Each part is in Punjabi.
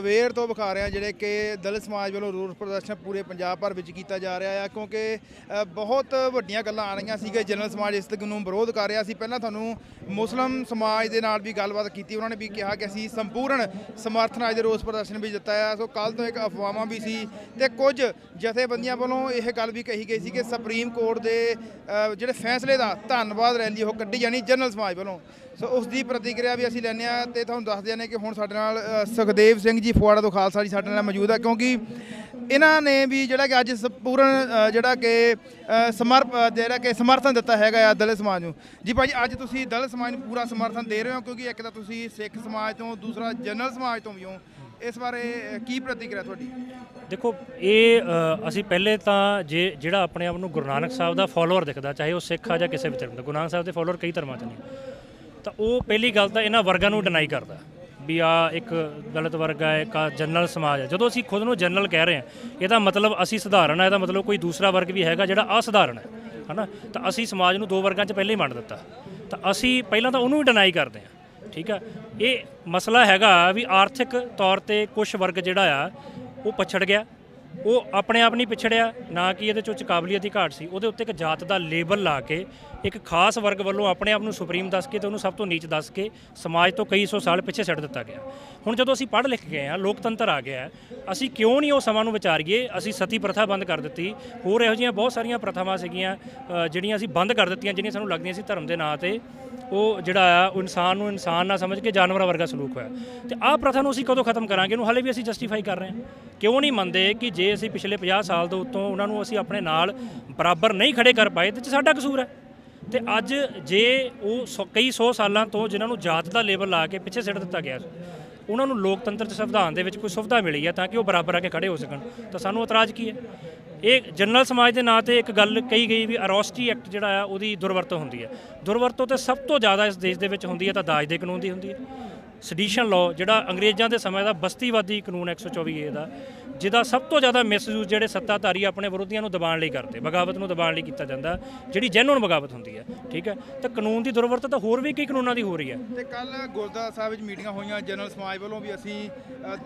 ਸਵੇਰ ਤੋਂ ਵਿਖਾ ਰਹੇ ਹਾਂ, ਜਿਹੜੇ ਕਿ ਦਲਿਤ ਸਮਾਜ ਵੱਲੋਂ ਰੋਸ ਪ੍ਰਦਰਸ਼ਨ ਪੂਰੇ ਪੰਜਾਬ ਭਰ ਵਿੱਚ ਕੀਤਾ ਜਾ ਰਿਹਾ ਆ, ਕਿਉਂਕਿ ਬਹੁਤ ਵੱਡੀਆਂ ਗੱਲਾਂ ਆ ਰਹੀਆਂ ਸੀ ਕਿ ਜਨਰਲ ਸਮਾਜ ਇਸ ਤੱਕ ਨੂੰ ਵਿਰੋਧ ਕਰ ਰਿਹਾ ਸੀ। ਪਹਿਲਾਂ ਤੁਹਾਨੂੰ ਮੁਸਲਮ ਸਮਾਜ ਦੇ ਨਾਲ ਵੀ ਗੱਲਬਾਤ ਕੀਤੀ, ਉਹਨਾਂ ਨੇ ਵੀ ਕਿਹਾ ਕਿ ਅਸੀਂ ਸੰਪੂਰਨ ਸਮਰਥਨ ਅੱਜ ਦੇ ਰੋਸ ਪ੍ਰਦਰਸ਼ਨ ਵੀ ਦਿੱਤਾ ਆ। ਸੋ ਕੱਲ ਤੋਂ ਇੱਕ ਅਫਵਾਹਾਂ ਵੀ ਸੀ ਤੇ ਕੁਝ ਜਥੇਬੰਦੀਆਂ ਵੱਲੋਂ ਇਹ ਗੱਲ ਵੀ ਕਹੀ ਗਈ ਸੀ ਕਿ ਸੁਪਰੀਮ ਕੋਰਟ ਦੇ ਜਿਹੜੇ ਫੈਸਲੇ ਦਾ ਧੰਨਵਾਦ ਰੈਲੀ ਉਹ ਕੱਢੀ ਜਾਣੀ ਜਨਰਲ ਸਮਾਜ ਵੱਲੋਂ। ਸੋ ਉਸ ਦੀ ਪ੍ਰਤੀਕਿਰਿਆ ਵੀ ਅਸੀਂ ਲੈਂਦੇ ਹਾਂ ਤੇ ਤੁਹਾਨੂੰ ਦੱਸ ਦੱਸਦੇ ਹਾਂ ਕਿ ਹੁਣ ਸਾਡੇ ਨਾਲ ਸੁਖਦੇਵ ਸਿੰਘ ਜੀ ਫੁਆੜਾ ਤੋਂ ਖਾਲਸਾ ਜੀ ਸਾਡੇ ਨਾਲ ਮੌਜੂਦ ਹੈ ਕਿਉਂਕਿ ਇਹਨਾਂ ਨੇ ਵੀ ਜਿਹੜਾ ਕਿ ਅੱਜ ਸੰਪੂਰਨ ਜਿਹੜਾ ਕਿ ਅ, ਸਮਰਪ ਜਿਹੜਾ ਕਿ ਸਮਰਥਨ ਦਿੱਤਾ ਹੈਗਾ ਆ ਦਲਿਤ ਸਮਾਜ ਨੂੰ। ਜੀ ਭਾਈ ਅੱਜ ਤੁਸੀਂ ਦਲਿਤ ਸਮਾਜ ਨੂੰ ਪੂਰਾ ਸਮਰਥਨ ਦੇ ਰਹੇ ਹੋ ਕਿਉਂਕਿ ਇੱਕ ਤਾਂ ਤੁਸੀਂ ਸਿੱਖ ਸਮਾਜ ਤੋਂ ਦੂਸਰਾ ਜਨਰਲ ਸਮਾਜ ਤੋਂ ਵੀ ਹੋ। ਇਸ ਬਾਰੇ ਕੀ ਪ੍ਰਤੀਕਿਰਿਆ ਤੁਹਾਡੀ? ਦੇਖੋ ਇਹ ਅਸੀਂ ਪਹਿਲੇ ਤਾਂ ਜੇ ਜਿਹੜਾ ਆਪਣੇ ਆਪ ਨੂੰ ਗੁਰੂ ਨਾਨਕ ਸਾਹਿਬ ਦਾ ਫਾਲੋਅਰ ਦਿਖਦਾ ਚਾਹੇ ਉਹ ਸਿੱਖ ਆ ਜਾਂ ਕਿਸੇ ਵੀ ਧਰਮ ਦਾ ਗੁਰੂ ਨਾਨਕ ਸਾਹਿਬ ਦੇ ਫਾਲੋਅਰ ਕਈ ਧਰਮਾਂ 'ਚ ਨੇ। ਤਾਂ ਉਹ ਪਹਿਲੀ ਗੱਲ ਤਾਂ ਇਹਨਾਂ ਵਰਗਾਂ ਨੂੰ ਡਿਨਾਈ ਕਰਦਾ। ਵੀ ਆ ਇੱਕ ਦਲਿਤ ਵਰਗ ਹੈ ਇੱਕ ਆਹ ਜਨਰਲ ਸਮਾਜ ਹੈ ਜਦੋਂ ਅਸੀਂ ਖੁਦ ਨੂੰ ਜਨਰਲ ਕਹਿ ਰਹੇ ਹਾਂ, ਇਹਦਾ ਮਤਲਬ ਅਸੀਂ ਸਧਾਰਨ ਹੈ ਇਹਦਾ ਮਤਲਬ ਕੋਈ ਦੂਸਰਾ ਵਰਗ ਵੀ ਹੈਗਾ ਜਿਹੜਾ ਅਸਧਾਰਨ ਹੈ ਹਨਾ? ਤਾਂ ਅਸੀਂ ਸਮਾਜ ਨੂੰ ਦੋ ਵਰਗਾਂ 'ਚ ਪਹਿਲਾਂ ਹੀ ਵੰਡ ਦਿੱਤਾ। ਤਾਂ ਅਸੀਂ ਪਹਿਲਾਂ ਤਾਂ ਉਹਨੂੰ ਹੀ ਡਿਨਾਈ ਕਰਦੇ ਹਾਂ, ਠੀਕ ਆ? ਇਹ ਮਸਲਾ ਹੈਗਾ ਵੀ ਆਰਥਿਕ ਤੌਰ ਤੇ ਕੁਝ ਵਰਗ ਜਿਹੜਾ ਆ, ਉਹ ਪਛੜ ਗਿਆ ਉਹ ਆਪਣੇ ਆਪ ਨਹੀਂ ਪਿਛੜਿਆ ਨਾ ਕਿ ਇਹਦੇ ਚੋਂ ਕਾਬਲੀਅਤ ਦੀ ਘਾਟ ਸੀ। ਉਹਦੇ ਉੱਤੇ ਇੱਕ ਜਾਤ ਦਾ ਲੇਬਲ ਲਾ ਕੇ ਇੱਕ ਖਾਸ ਵਰਗ ਵੱਲੋਂ ਆਪਣੇ ਆਪ ਨੂੰ ਸੁਪਰੀਮ ਦੱਸ ਕੇ ਤੇ ਉਹਨੂੰ ਸਭ ਤੋਂ ਨੀਚ ਦੱਸ ਕੇ ਸਮਾਜ ਤੋਂ ਕਈ ਸੌ ਸਾਲ ਪਿੱਛੇ ਛੱਡ ਦਿੱਤਾ ਗਿਆ। ਹੁਣ ਜਦੋਂ ਅਸੀਂ ਪੜ੍ਹ ਲਿਖ ਗਏ ਆ ਲੋਕਤੰਤਰ ਆ ਗਿਆ ਹੈ, ਅਸੀਂ ਕਿਉਂ ਨਹੀਂ ਉਹ ਸਮਾਂ ਨੂੰ ਵਿਚਾਰੀਏ? ਅਸੀਂ ਸਤੀ ਪ੍ਰਥਾ ਬੰਦ ਕਰ ਦਿੱਤੀ। ਹੋਰ ਇਹੋ ਜਿਹੀਆਂ ਬਹੁਤ ਸਾਰੀਆਂ ਪ੍ਰਥਾਵਾਂ ਸੀਗੀਆਂ ਜਿਹੜੀਆਂ ਅਸੀਂ ਬੰਦ ਕਰ ਦਿੱਤੀਆਂ ਜਿਹੜੀਆਂ ਸਾਨੂੰ ਲੱਗਦੀਆਂ ਸੀ ਧਰਮ ਦੇ ਨਾਂ ਤੇ। ਉਹ ਜਿਹੜਾ ਆ ਉਹ ਇਨਸਾਨ ਨੂੰ ਇਨਸਾਨ ਨਾ ਸਮਝ ਕੇ ਜਾਨਵਰਾਂ ਵਰਗਾ ਸਲੂਕ ਹੋਇਆ। ਤੇ ਆਹ ਪ੍ਰਥਾ ਨੂੰ ਅਸੀਂ ਕਦੋਂ ਖਤਮ ਕਰਾਂਗੇ? ਇਹਨੂੰ ਹਾਲੇ ਵੀ ਅਸੀਂ ਜਸਟੀਫਾਈ ਕਰ ਰਹੇ ਹਾਂ। ਕਿਉਂ ਨਹੀਂ ਮੰਨਦੇ ਕਿ ਜੇ ਅਸੀਂ ਪਿਛਲੇ 50 ਸਾਲ ਦੇ ਉੱਤੋਂ ਉਹਨਾਂ ਨੂੰ ਅਸੀਂ ਆਪਣੇ ਨਾਲ ਬਰਾਬਰ ਨਹੀਂ ਖੜੇ ਕਰ ਪਾਏ, ਤੇ 'ਚ ਸਾਡਾ ਕਸੂਰ ਹੈ। ਤੇ ਅੱਜ ਜੇ ਉਹ ਸੌ- ਕਈ ਸੌ ਸਾਲਾਂ ਤੋਂ ਜਿਨ੍ਹਾਂ ਨੂੰ ਜਾਤ ਦਾ ਲੇਬਲ ਲਾ ਕੇ ਪਿੱਛੇ ਸਿੱਟ ਦਿੱਤਾ ਗਿਆ ਉਹਨਾਂ ਨੂੰ ਲੋਕਤੰਤਰ ਤੇ ਸੰਵਿਧਾਨ ਦੇ ਵਿੱਚ ਕੋਈ ਸੁਵਿਧਾ ਮਿਲੀ ਹੈ ਤਾਂ ਕਿ ਉਹ ਬਰਾਬਰ ਆ ਕੇ ਖੜੇ ਹੋ ਸਕਣ, ਤਾਂ ਸਾਨੂੰ ਇਤਰਾਜ਼ ਕੀ ਹੈ? ਇਹ ਜਨਰਲ ਸਮਾਜ ਦੇ ਨਾਂ ਤੇ ਇੱਕ ਗੱਲ ਕਹੀ ਗਈ ਵੀ ਅਰੋਸਟੀ ਐਕਟ ਜਿਹੜਾ ਆ, ਉਹਦੀ ਦੁਰਵਰਤੋਂ ਹੁੰਦੀ ਹੈ। ਦੁਰਵਰਤੋਂ ਤੇ ਸਭ ਤੋਂ ਜ਼ਿਆਦਾ ਇਸ ਦੇਸ਼ ਦੇ ਵਿੱਚ ਹੁੰਦੀ ਹੈ ਤਾਂ ਦਾਜ ਦੇ ਕਾਨੂੰਨ ਦੀ ਹੁੰਦੀ ਹੈ। ਸਡੀਸ਼ਨ ਲਾਅ ਜਿਹੜਾ ਅੰਗਰੇਜ਼ਾਂ ਦੇ ਸਮੇਂ ਦਾ ਬਸਤੀਵਾਦੀ ਕਾਨੂੰਨ 124 ਏ ਦਾ ਜਿਹਦਾ ਸਭ ਤੋਂ ਜ਼ਿਆਦਾ ਮਿਸਯੂਜ਼ ਜਿਹੜੇ ਸੱਤਾਧਾਰੀ ਆਪਣੇ ਵਿਰੋਧੀਆਂ ਨੂੰ ਦਬਾਉਣ ਲਈ ਕਰਦੇ ਬਗਾਵਤ ਨੂੰ ਦਬਾਉਣ ਲਈ ਕੀਤਾ ਜਾਂਦਾ ਜਿਹੜੀ ਜੈਨੂਨ ਬਗਾਵਤ ਹੁੰਦੀ ਹੈ ਠੀਕ ਹੈ? ਤਾਂ ਕਾਨੂੰਨ ਦੀ ਦੁਰਵਰਤ ਤਾਂ ਹੋਰ ਵੀ ਕਈ ਕਾਨੂੰਨਾਂ ਦੀ ਹੋ ਰਹੀ ਹੈ। ਤੇ ਕੱਲ ਗੁਰਦਾਸ ਸਾਹਿਬ ਵਿੱਚ ਮੀਟਿੰਗਾਂ ਹੋਈਆਂ ਜਨਰਲ ਸਮਾਜ ਵੱਲੋਂ ਵੀ ਅਸੀਂ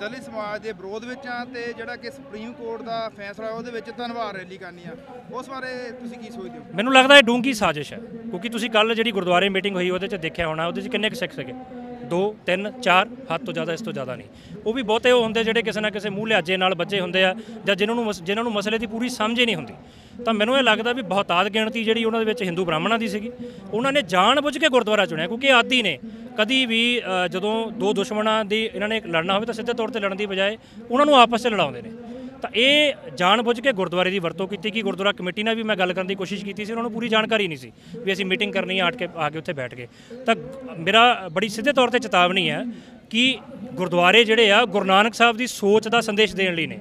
ਦਲਿਤ ਸਮਾਜ ਦੇ ਵਿਰੋਧ ਵਿੱਚ ਆ ਤੇ ਜਿਹੜਾ ਕਿ ਸੁਪਰੀਮ ਕੋਰਟ ਦਾ ਫੈਸਲਾ ਉਹਦੇ ਵਿੱਚ ਧੰਨਵਾਦ ਰੈਲੀ ਕਰਨੀ ਆ। ਉਸ ਬਾਰੇ ਤੁਸੀਂ ਕੀ ਸੋਚਦੇ ਹੋ? ਮੈਨੂੰ ਲੱਗਦਾ ਇਹ ਡੂੰਗੀ ਸਾਜ਼ਿਸ਼ ਹੈ ਕਿਉਂਕਿ ਤੁਸੀਂ ਕੱਲ ਜਿਹੜੀ ਗੁਰਦੁਆਰੇ ਮੀਟਿੰਗ ਹੋਈ ਉਹਦੇ 'ਚ ਦੇਖਿਆ ਹੋਣਾ ਉਹਦੇ 'ਚ ਕਿੰਨੇ ਕੁ ਸਿੱਖ ਸਕੇ 2 3 4 ਹੱਦ ਤੋਂ ਜ਼ਿਆਦਾ, ਇਸ ਤੋਂ ਜ਼ਿਆਦਾ ਨਹੀਂ। ਉਹ ਵੀ ਬਹੁਤੇ ਉਹ ਹੁੰਦੇ ਜਿਹੜੇ ਕਿਸੇ ਨਾ ਕਿਸੇ ਮੂੰਹ ਲਿਆਜੇ ਨਾਲ ਬੱਚੇ ਹੁੰਦੇ ਆ ਜਾਂ ਜਿਨ੍ਹਾਂ ਨੂੰ ਜਿਨ੍ਹਾਂ ਨੂੰ ਮਸਲੇ ਦੀ ਪੂਰੀ ਸਮਝ ਹੀ ਨਹੀਂ ਹੁੰਦੀ। ਤਾਂ ਮੈਨੂੰ ਇਹ ਲੱਗਦਾ ਵੀ ਬਹੁਤਾਤ ਗਿਣਤੀ ਜਿਹੜੀ ਉਹਨਾਂ ਦੇ ਵਿੱਚ ਹਿੰਦੂ ਬ੍ਰਾਹਮਣਾਂ ਦੀ ਸੀਗੀ। ਉਹਨਾਂ ਨੇ ਜਾਣ ਬੁੱਝ ਕੇ ਗੁਰਦੁਆਰਾ ਚੁਣਿਆ ਕਿਉਂਕਿ ਆਦੀ ਨੇ। ਕਦੀ ਵੀ ਜਦੋਂ ਦੋ ਦੁਸ਼ਮਣਾਂ ਦੀ ਇਹਨਾਂ ਨੇ ਲੜਨਾ ਹੋਵੇ ਤਾਂ ਸਿੱਧੇ ਤੌਰ ਤੇ ਲੜਨ ਦੀ ਬਜਾਏ ਉਹਨਾਂ ਨੂੰ ਆਪਸ 'ਚ ਲੜਾਉਂਦੇ ਨੇ। ਤਾਂ ਇਹ ਜਾਣ ਬੁੱਝ ਕੇ ਗੁਰਦੁਆਰੇ ਦੀ ਵਰਤੋਂ ਕੀਤੀ ਕਿ ਗੁਰਦੁਆਰਾ ਕਮੇਟੀ ਨਾਲ ਵੀ ਮੈਂ ਗੱਲ ਕਰਨ ਦੀ ਕੋਸ਼ਿਸ਼ ਕੀਤੀ ਸੀ, ਉਹਨਾਂ ਨੂੰ ਪੂਰੀ ਜਾਣਕਾਰੀ ਨਹੀਂ ਸੀ ਵੀ ਅਸੀਂ ਮੀਟਿੰਗ ਕਰਨੀ ਹੈ ਆਟ ਕੇ, ਆ ਕੇ ਉੱਥੇ ਬੈਠ ਗਏ। ਤਾਂ ਮੇਰਾ ਬੜੀ ਸਿੱਧੇ ਤੌਰ ਤੇ ਚੇਤਾਵਨੀ ਹੈ ਕਿ ਗੁਰਦੁਆਰੇ ਜਿਹੜੇ ਆ, ਗੁਰੂ ਨਾਨਕ ਸਾਹਿਬ ਦੀ ਸੋਚ ਦਾ ਸੰਦੇਸ਼ ਦੇਣ ਲਈ ਨੇ।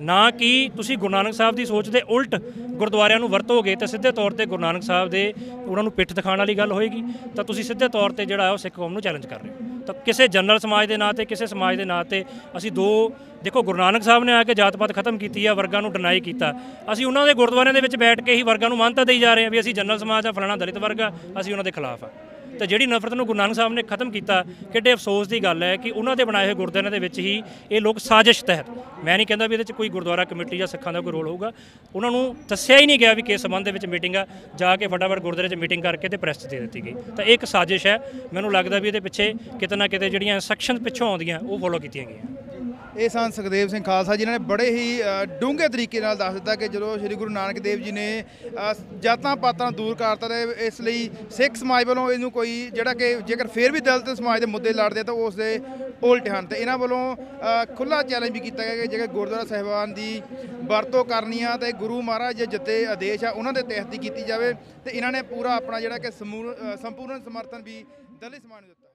ਨਾ ਕਿ ਤੁਸੀਂ ਗੁਰੂ ਨਾਨਕ ਸਾਹਿਬ ਦੀ ਸੋਚ ਦੇ ਉਲਟ ਗੁਰਦੁਆਰਿਆਂ ਨੂੰ ਵਰਤੋਗੇ ਤਾਂ ਸਿੱਧੇ ਤੌਰ ਤੇ ਗੁਰੂ ਨਾਨਕ ਸਾਹਿਬ ਦੇ, ਉਹਨਾਂ ਨੂੰ ਪਿੱਠ ਦਿਖਾਉਣ ਵਾਲੀ ਗੱਲ ਹੋਏਗੀ। ਤਾਂ ਤੁਸੀਂ ਸਿੱਧੇ ਤੌਰ ਤੇ ਜਿਹੜਾ ਹੈ ਉਹ ਸਿੱਖ ਕੌਮ ਨੂੰ ਚੈਲੰਜ ਕਰ ਰਹੇ ਹੋ। ਤਾਂ ਕਿਸੇ ਜਨਰਲ ਸਮਾਜ ਦੇ ਨਾਂ ਤੇ, ਕਿਸੇ ਸਮਾਜ ਦੇ ਨਾਂ ਤੇ ਅਸੀਂ ਦੋ, ਦੇਖੋ ਗੁਰੂ ਨਾਨਕ ਸਾਹਿਬ ਨੇ ਆ ਕੇ ਜਾਤ ਪਾਤ ਖਤਮ ਕੀਤੀ ਆ, ਵਰਗਾਂ ਨੂੰ ਡਿਨਾਈ ਕੀਤਾ। ਅਸੀਂ ਉਹਨਾਂ ਦੇ ਗੁਰਦੁਆਰਿਆਂ ਦੇ ਵਿੱਚ ਬੈਠ ਕੇ ਹੀ ਵਰਗਾਂ ਨੂੰ ਮਾਨਤਾ ਦੇਈ ਜਾ ਰਹੇ ਹਾਂ ਵੀ ਅਸੀਂ ਜਨਰਲ ਸਮਾਜ ਆ, ਫਲਾਣਾ ਦਲਿਤ ਵਰਗ ਆ, ਅਸੀਂ ਉਹਨਾਂ ਦੇ ਖਿਲਾਫ ਆ। ਤੇ ਜਿਹੜੀ ਨਫ਼ਰਤ ਨੂੰ ਗੁਰੂ ਨਾਨਕ ਸਾਹਿਬ ਨੇ ਖਤਮ ਕੀਤਾ, ਕਿੱਡੇ ਅਫਸੋਸ ਦੀ ਗੱਲ ਹੈ ਕਿ ਉਹਨਾਂ ਦੇ ਬਣਾਏ ਹੋਏ ਗੁਰਦੁਆਰਿਆਂ ਦੇ ਵਿੱਚ ਹੀ ਇਹ ਲੋਕ ਸਾਜ਼ਿਸ਼ ਤਹਿਤ, ਮੈਂ ਨਹੀਂ ਕਹਿੰਦਾ ਵੀ ਇਹਦੇ 'ਚ ਕੋਈ ਗੁਰਦੁਆਰਾ ਕਮੇਟੀ ਜਾਂ ਸਿੱਖਾਂ ਦਾ ਕੋਈ ਰੋਲ ਹੋਊਗਾ, ਉਹਨਾਂ ਨੂੰ ਦੱਸਿਆ ਹੀ ਨਹੀਂ ਗਿਆ ਵੀ ਕਿਸ ਸੰਬੰਧ ਦੇ ਵਿੱਚ ਮੀਟਿੰਗ ਆ, ਜਾ ਕੇ ਫਟਾਫਟ ਗੁਰਦੁਆਰੇ 'ਚ ਮੀਟਿੰਗ ਕਰਕੇ ਤੇ ਪ੍ਰੈਸ ਦੇ ਦਿੱਤੀ ਗਈ। ਤਾਂ ਇਹ ਇੱਕ ਸਾਜ਼ਿਸ਼ ਹੈ, ਮੈਨੂੰ ਲੱਗਦਾ ਵੀ ਇਹਦੇ ਪਿੱਛੇ ਕਿਤੇ ਨਾ ਕਿਤੇ ਜਿਹੜੀਆਂ ਸੈਕਸ਼ਨ ਪਿੱਛੋਂ ਆਉਂਦੀਆਂ, ਉਹ ਫੋਲੋ ਕੀਤੀਆਂ ਗਈਆਂ। ਇਹ ਸਨ ਸੁਖਦੇਵ ਸਿੰਘ ਖਾਲਸਾ ਜਿਨ੍ਹਾਂ ਨੇ ਬੜੇ ਹੀ ਡੂੰਘੇ ਤਰੀਕੇ ਨਾਲ ਦੱਸ ਦਿੱਤਾ ਕਿ ਜਦੋਂ ਸ੍ਰੀ ਗੁਰੂ ਨਾਨਕ ਦੇਵ ਜੀ ਨੇ ਜਾਤਾਂ ਪਾਤਾਂ ਦੂਰ ਕਰਤਾ ਤੇ ਇਸ ਲਈ ਸਿੱਖ ਸਮਾਜ ਵੱਲੋਂ ਇਹਨੂੰ ਕੋਈ ਜਿਹੜਾ ਕਿ ਜੇਕਰ ਫੇਰ ਵੀ ਦਲਿਤ ਸਮਾਜ ਦੇ ਮੁੱਦੇ ਲੜਦੇ ਤਾਂ ਉਸ ਦੇ ਉਲਟ ਹਨ ਤੇ ਇਹਨਾਂ ਵੱਲੋਂ ਖੁੱਲਾ ਚੈਲੰਜ ਵੀ ਕੀਤਾ ਗਿਆ ਕਿ ਜੇਕਰ ਗੁਰਦੁਆਰਾ ਸਾਹਿਬਾਨ ਦੀ ਵਰਤੋਂ ਕਰਨੀ ਆ ਤੇ ਗੁਰੂ ਮਹਾਰਾਜ ਦੇ ਜਿੱਤੇ ਆਦੇਸ਼ ਆ, ਉਹਨਾਂ ਦੇ ਤਹਿਤ ਦੀ ਕੀਤੀ ਜਾਵੇ ਤੇ ਇਹਨਾਂ ਨੇ ਪੂਰਾ ਆਪਣਾ ਜਿਹੜਾ ਕਿ ਸਮੂਰ- ਸੰਪੂਰਨ ਸਮਰਥਨ ਵੀ ਦਲਿਤ ਸਮਾਜ ਨੂੰ ਦਿੱਤਾ।